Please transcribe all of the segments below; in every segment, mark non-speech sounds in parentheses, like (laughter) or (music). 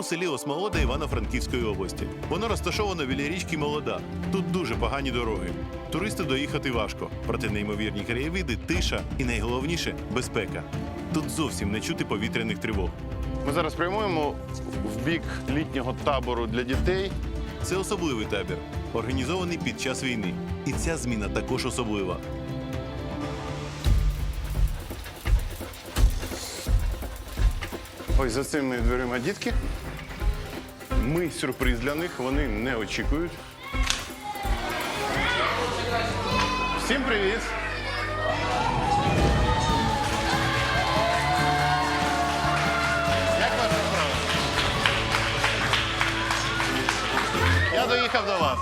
у селі Осмолода Івано-Франківської області. Воно розташовано біля річки Молода. Тут дуже погані дороги. Туристу доїхати важко, проте неймовірні краєвиди, тиша і найголовніше безпека. Тут зовсім не чути повітряних тривог. Ми зараз прямуємо в бік літнього табору для дітей. Це особливий табір, організований під час війни. І ця зміна також особлива. Ось за цими дверима дітки. Ми сюрприз для них, вони не очікують. Всім привіт! Як ваша справа? Я доїхав до вас.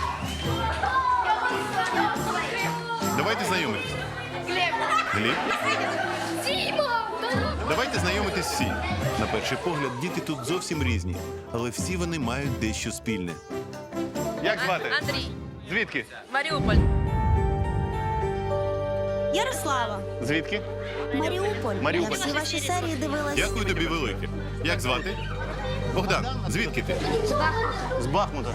Давайте знайомитись. Глеб. Гліб, Дима! давайте знайомитись всі. На перший погляд, діти тут зовсім різні, але всі вони мають дещо спільне. Як звати? Андрій, Звідки? Маріуполь. Ярослава, Звідки? Маріуполь. Маріуполь. Я всі ваші серії дивилась. Дякую тобі велике. Як звати? Богдан, звідки ти? З Бахмута.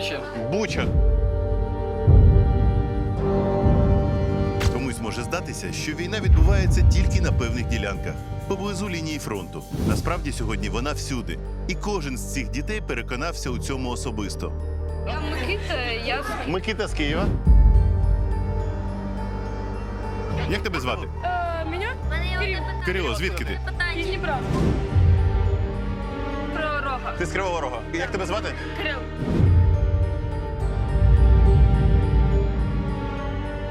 З Буча. Комусь може здатися, що війна відбувається тільки на певних ділянках, поблизу лінії фронту. Насправді сьогодні вона всюди. І кожен з цих дітей переконався у цьому особисто. Я Микита, я Микита з Києва. Як тебе звати? Е, мене Кирил. Кирило, звідки ти? Із Дніпра. Про рога. Ти з Кривого Рога. Як тебе звати? Кирил.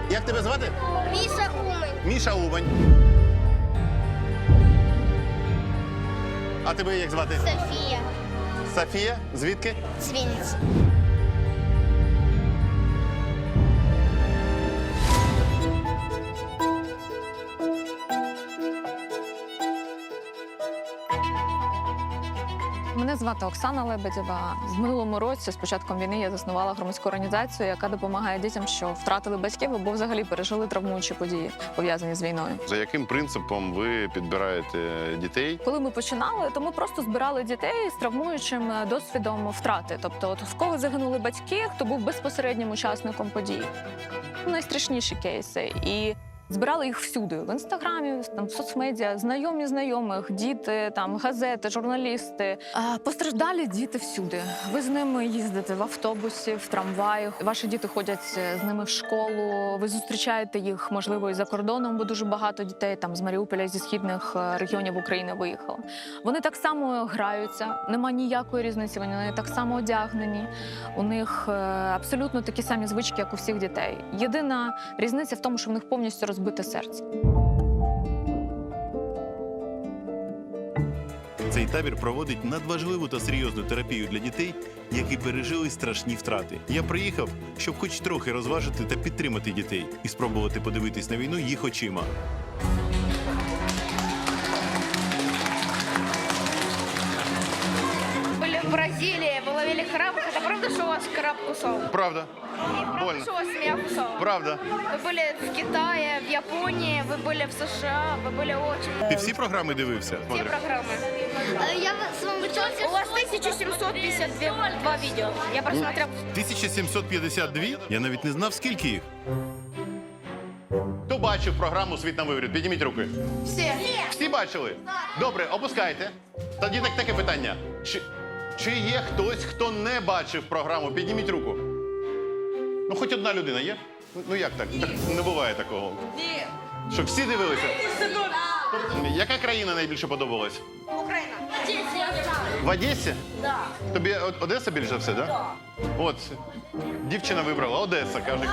Як тебе звати? Міша Умень. Міша Умень. А тебе як звати? Софія. Софія. Звідки? З Мене звати Оксана Лебедєва. В минулому році, з початком війни, я заснувала громадську організацію, яка допомагає дітям, що втратили батьків або взагалі пережили травмуючі події, пов'язані з війною. За яким принципом ви підбираєте дітей? Коли ми починали, то ми просто збирали дітей з травмуючим досвідом втрати. Тобто, от в кого загинули батьки, хто був безпосереднім учасником подій. Найстрашніші кейси. І збирали їх всюди в інстаграмі, там в соцмедіа, знайомі знайомих, діти, там газети, журналісти. А, постраждалі діти всюди. Ви з ними їздите в автобусі, в трамваях. Ваші діти ходять з ними в школу. Ви зустрічаєте їх, можливо, і за кордоном, бо дуже багато дітей там з Маріуполя, зі східних е, регіонів України виїхало. Вони так само граються, нема ніякої різниці. Вони так само одягнені. У них е, абсолютно такі самі звички, як у всіх дітей. Єдина різниця в тому, що в них повністю розбите серце. Цей табір проводить надважливу та серйозну терапію для дітей, які пережили страшні втрати. Я приїхав, щоб хоч трохи розважити та підтримати дітей і спробувати подивитись на війну їх очима. Бразилии, вы ловили крабов. Это правда, что вас краб кусал? Правда. Правда, Больно. что вас змея кусала? Правда. Вы были в Китае, в Японии, вы были в США, вы были очень... Ти всі програми дивився? Все Смотри. программы. Я с вами У вас 1752 два видео. Я просмотрел. 1752? Я навіть не знав, скільки їх. Хто бачив програму Світ на виворіт? Підніміть руки. Все. Всі бачили? Добре, опускайте. Тоді так таке питання. Чи, чи є хтось, хто не бачив програму? Підніміть руку. Ну, хоч одна людина є? Ну, Ну як так? Так не буває такого. Ні. Щоб всі дивилися? Яка країна найбільше подобалась? Украина. В Одесі? Да. Тобі Одеса більше за все, так? Да? От, дівчина вибрала Одеса, каже.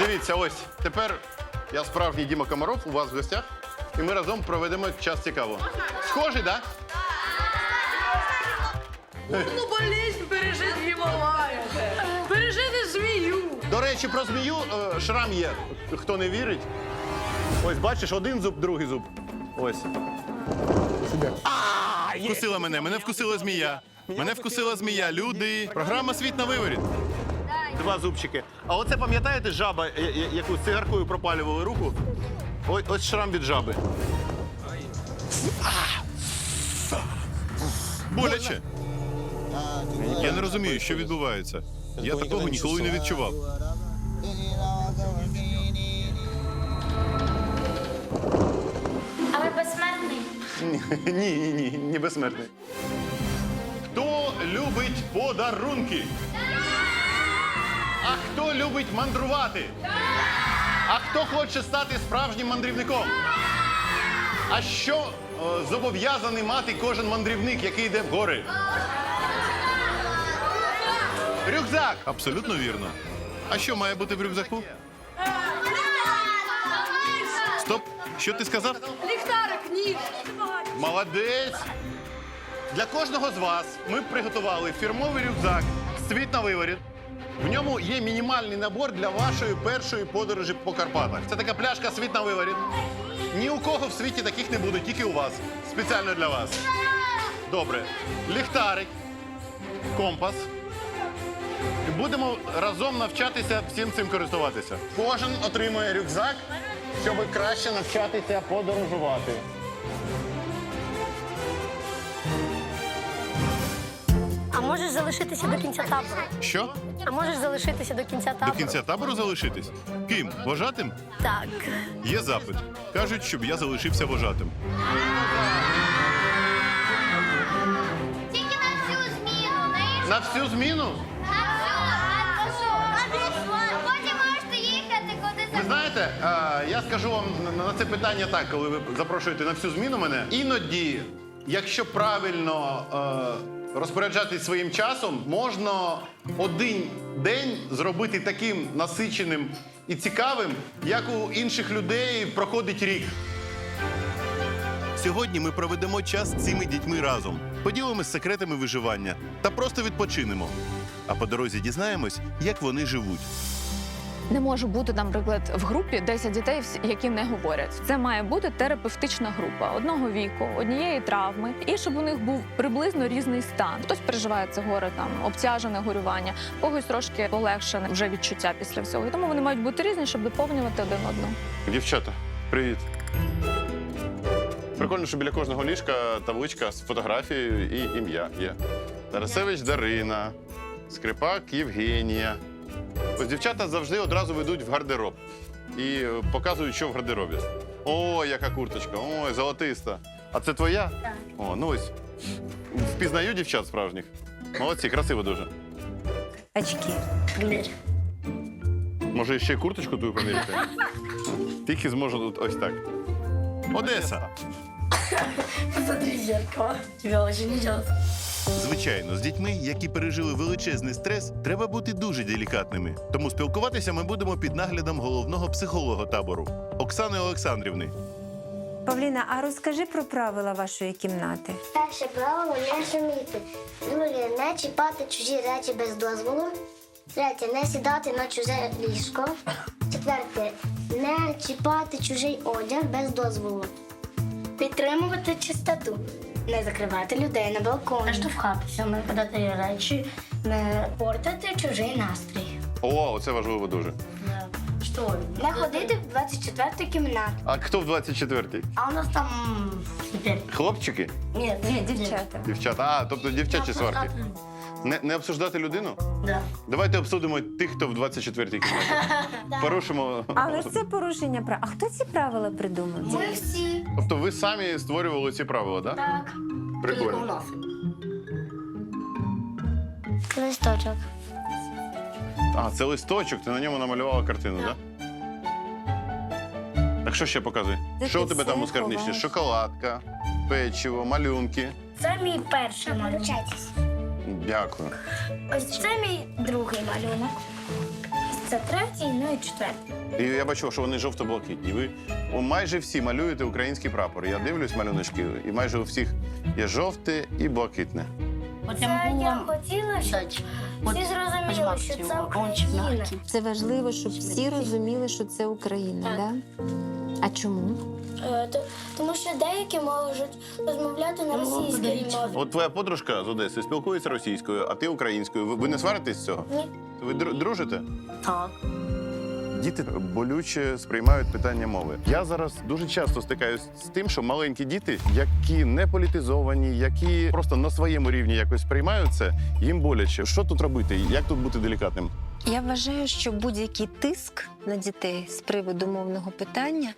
Дивіться, ось тепер я справжній Діма Комаров у вас в гостях, і ми разом проведемо час цікаво. Схожий, так? Ну, болезнь пережити в Гімалаях. Пережити змію. До речі, про змію е, шрам є. Хто не вірить? Ось бачиш, один зуб, другий зуб. Ось. Вкусила мене, мене вкусила змія. Мене вкусила змія. Люди. Програма Світ на виворіт. Два зубчики. А оце пам'ятаєте жаба, я- я- яку з цигаркою пропалювали руку? Ось, ось шрам від жаби. Боляче. Я не розумію, що відбувається. Я такого ніколи не відчував. А ви безсмертний? Ні, ні, ні, не безсмертний. Хто любить подарунки? А хто любить мандрувати? А хто хоче стати справжнім мандрівником? А що е, зобов'язаний мати кожен мандрівник, який йде в гори? Рюкзак! Абсолютно вірно. А що має бути в рюкзаку? Стоп! Що ти сказав? Ліхтарик, ніж. Молодець! Для кожного з вас ми приготували фірмовий рюкзак «Світ на виворіт». В ньому є мінімальний набор для вашої першої подорожі по Карпатах. Це така пляшка «Світ на виворіт». Ні у кого в світі таких не буде, тільки у вас. Спеціально для вас. Добре. Ліхтарик, компас. І будемо разом навчатися всім цим користуватися. Кожен отримує рюкзак, щоб краще навчатися подорожувати. А можеш залишитися до кінця табору? Що? А можеш залишитися до кінця табору? До кінця табору залишитись? Ким? Вожатим? Так. Є запит. Кажуть, щоб я залишився вожатим. Тільки на всю зміну. На всю зміну? Знаєте, а, я скажу вам на- на це питання так, коли ви запрошуєте на всю зміну мене. Іноді, якщо правильно е, розпоряджатись своїм часом, можна один день зробити таким насиченим і цікавим, як у інших людей проходить рік. Сьогодні ми проведемо час з цими дітьми разом, поділимось секретами виживання та просто відпочинемо. А по дорозі дізнаємось, як вони живуть. Не може бути, наприклад, в групі 10 дітей, які не говорять. Це має бути терапевтична група одного віку, однієї травми, і щоб у них був приблизно різний стан. Хтось переживає це горе, там обтяжене горювання, когось трошки полегшене вже відчуття після всього. І тому вони мають бути різні, щоб доповнювати один одного. Дівчата, привіт. Прикольно, що біля кожного ліжка табличка з фотографією і ім'я є. Тарасевич Дарина, Скрипак Євгенія. Ось дівчата завжди одразу ведуть в гардероб і е, показують, що в гардеробі. Ой, яка курточка, ой, золотиста. А це твоя? Так. О, ну ось. Впізнаю дівчат справжніх. Молодці, красиво дуже. Очки. Може, ще й курточку твою поміряти? Тільки зможу тут ось так. Одеса. Посмотри в зеркало. Тебе очень идет. Звичайно, з дітьми, які пережили величезний стрес, треба бути дуже делікатними. Тому спілкуватися ми будемо під наглядом головного психолога табору Оксани Олександрівни. Павліна, а розкажи про правила вашої кімнати. Перше правило не шуміти. Друге не чіпати чужі речі без дозволу. Третє не сідати на чуже ліжко. Четверте не чіпати чужий одяг без дозволу. Підтримувати чистоту. Не закривати людей на балконі. Не штовхатися, не подати речі, не портити чужий настрій. О, це важливо дуже. Не ходити в 24 кімнату. А хто в 24-й? А у нас там. Хлопчики? Ні, Ні, дівчата. Дівчата. А, тобто дівчачі сварки. Не, не обсуждати людину? Да. Давайте обсудимо тих, хто в 24-й кімнаті. (laughs) Порушимо. Але ж це порушення прав. А хто ці правила придумав? Ми всі. Тобто ви самі створювали ці правила, так? Так. Прикольно. Листочок. А, це листочок, ти на ньому намалювала картину, так? Так що ще показуй? Де Що у тебе там у скарбничці? Шоколадка, печиво, малюнки. Це мій перший малюнок. Дякую. Ось це мій другий малюнок. Це третій, ну і четвертий. І я бачу, що вони жовто-блакитні. Ви о, майже всі малюєте український прапор. Я дивлюсь малюночки, і майже у всіх є жовте і блакитне. Це я хотіла, щоб всі зрозуміли, що це Україна. Це важливо, щоб всі розуміли, що це Україна, Так. да? А чому? Е, то- Тому що деякі можуть розмовляти на російській мові. От твоя подружка з Одеси спілкується російською, а ти українською. Ви, ви не сваритесь з цього? Ні. Ви дру- дружите? Так. Діти болюче сприймають питання мови. Я зараз дуже часто стикаюсь з тим, що маленькі діти, які не політизовані, які просто на своєму рівні якось сприймають це, їм боляче. Що тут робити? Як тут бути делікатним? Я вважаю, що будь-який тиск на дітей з приводу мовного питання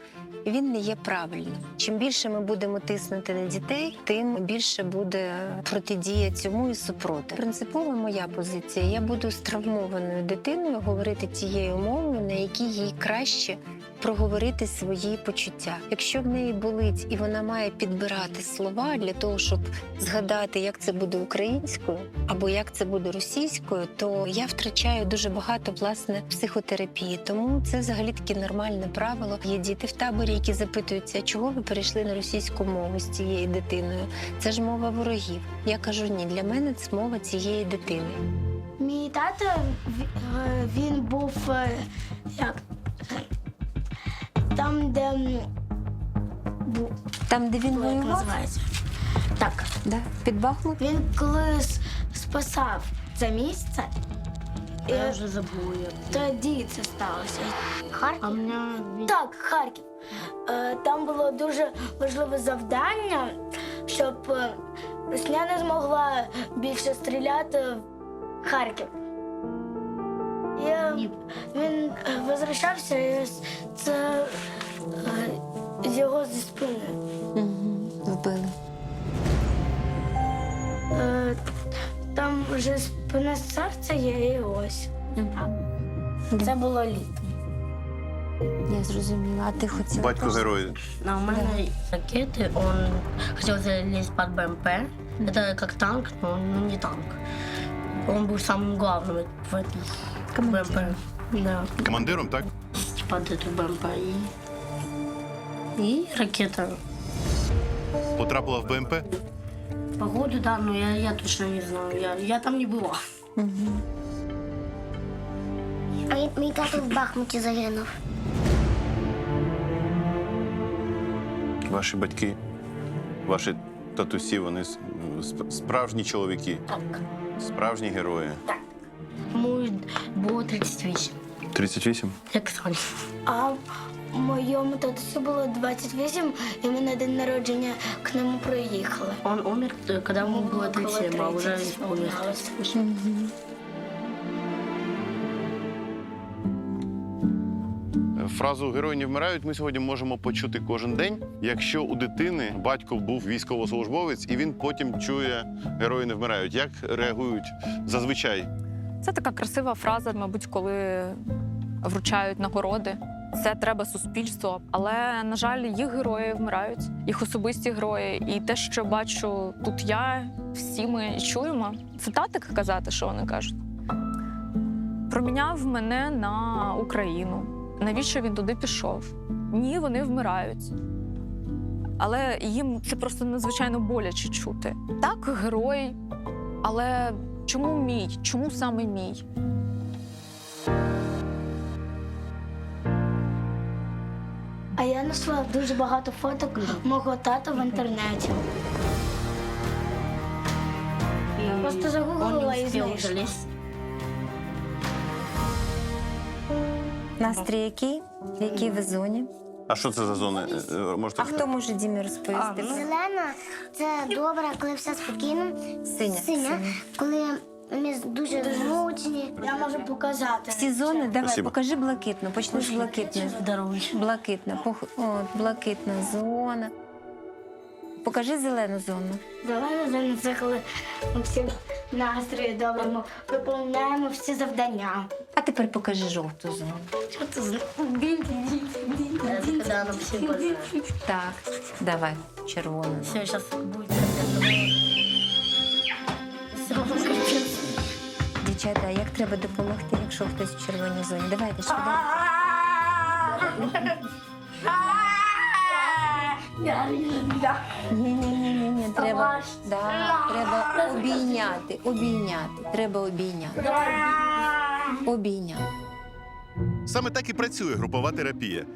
він не є правильним. Чим більше ми будемо тиснути на дітей, тим більше буде протидія цьому і супроти. Принципова моя позиція. Я буду з травмованою дитиною говорити тією мовою, на якій їй краще проговорити свої почуття. Якщо в неї болить і вона має підбирати слова для того, щоб згадати, як це буде українською або як це буде російською, то я втрачаю дуже багато власне психотерапії. Тому це взагалі таке нормальне правило. Є діти в таборі, які запитуються, чого ви перейшли на російську мову з цією дитиною. Це ж мова ворогів. Я кажу, ні, для мене це мова цієї дитини. Мій тато е, він був е, як там, де Там, де він як воював, називається. Так, да? під Бахмут. він коли спасав це місце. Я і вже забула. Тоді це сталося. Харків? А мене... Так, Харків. Е, Там було дуже важливе завдання, щоб е, Росія не змогла більше стріляти в Харків. Е, він е, возвращався, і це е, його зі спини. Угу. Вбили. Е, Там вже спина серця є і ось. Це було літо. Я зрозуміла. А ти хотіла? Батько просто- герої. На у меня ракеты, он хотел залезть под БМП. Это как танк, но ну, не танк. Он был самым главным в этом БМП. Да, Командиром, так? под эту БМП. И, и ракета. Потрапила в БМП. Погоду, да, но я, я точно не знаю. Я, я там не была. А мій- мій тато в Бахмуті загинув. Ваші батьки, ваші татусі, вони сп- справжні чоловіки, Так. справжні герої. Йому було 38. 38? Як Саня. А моєму татусю було 28, і ми на день народження к нему приїхали. Он умер, э, когда ему было 37, а уже 30 Фразу герої не вмирають ми сьогодні можемо почути кожен день. Якщо у дитини батько був військовослужбовець, і він потім чує герої не вмирають. Як реагують зазвичай? Це така красива фраза, мабуть, коли вручають нагороди. Це треба суспільству, але на жаль, їх герої вмирають, їх особисті герої. І те, що бачу тут я, всі ми чуємо. Це так казати, що вони кажуть. Проміняв мене на Україну. Навіщо він туди пішов? Ні, вони вмирають. Але їм це просто надзвичайно боляче чути. Так, герой, але чому мій? Чому саме мій? А я знайшла дуже багато фоток мого тата в інтернеті. Просто загуглила і знайшла. Настрій який? Які ви зоні? А що це за зони? Е, е, Можете А хто може Дімі розповісти? Зелена це добре, коли все спокійно. Синя. Синя, коли ми дуже змучені. Я можу показати. Всі зони, давай, Спасибо. покажи блакитну. Почни з блакитної. Блакитна, пох... От, блакитна зона. Покажи зелену зону. Зелена зона це коли ми всі настрої добре, ми виповняємо всі завдання. А тепер покажи жовту зону. Що це за. Так, давай, червону. Все. Всё, капец. Дівчата, а як треба допомогти, якщо хтось в червоній зоні? Давайте швидко. Ні, ні, ні, ні, ні. Треба, да, треба обійняти, обійняти. Треба обійняти. Обійняти. Саме так і працює групова терапія.